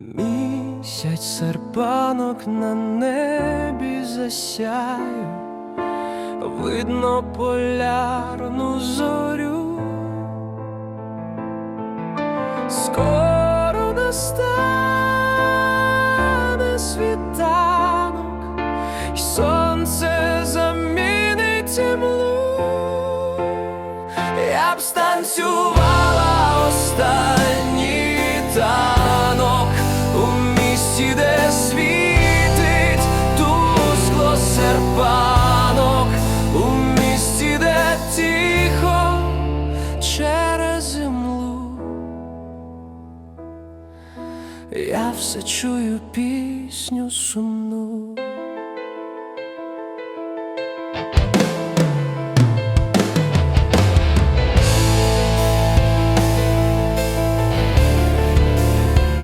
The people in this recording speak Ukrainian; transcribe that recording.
Місяць серпанок на небі засяю, видно полярну зорю. Скоро настане світанок, і сонце замінить імлу. Я б станцювала серпанок, у місті, де тихо через землю Я все чую пісню сумну.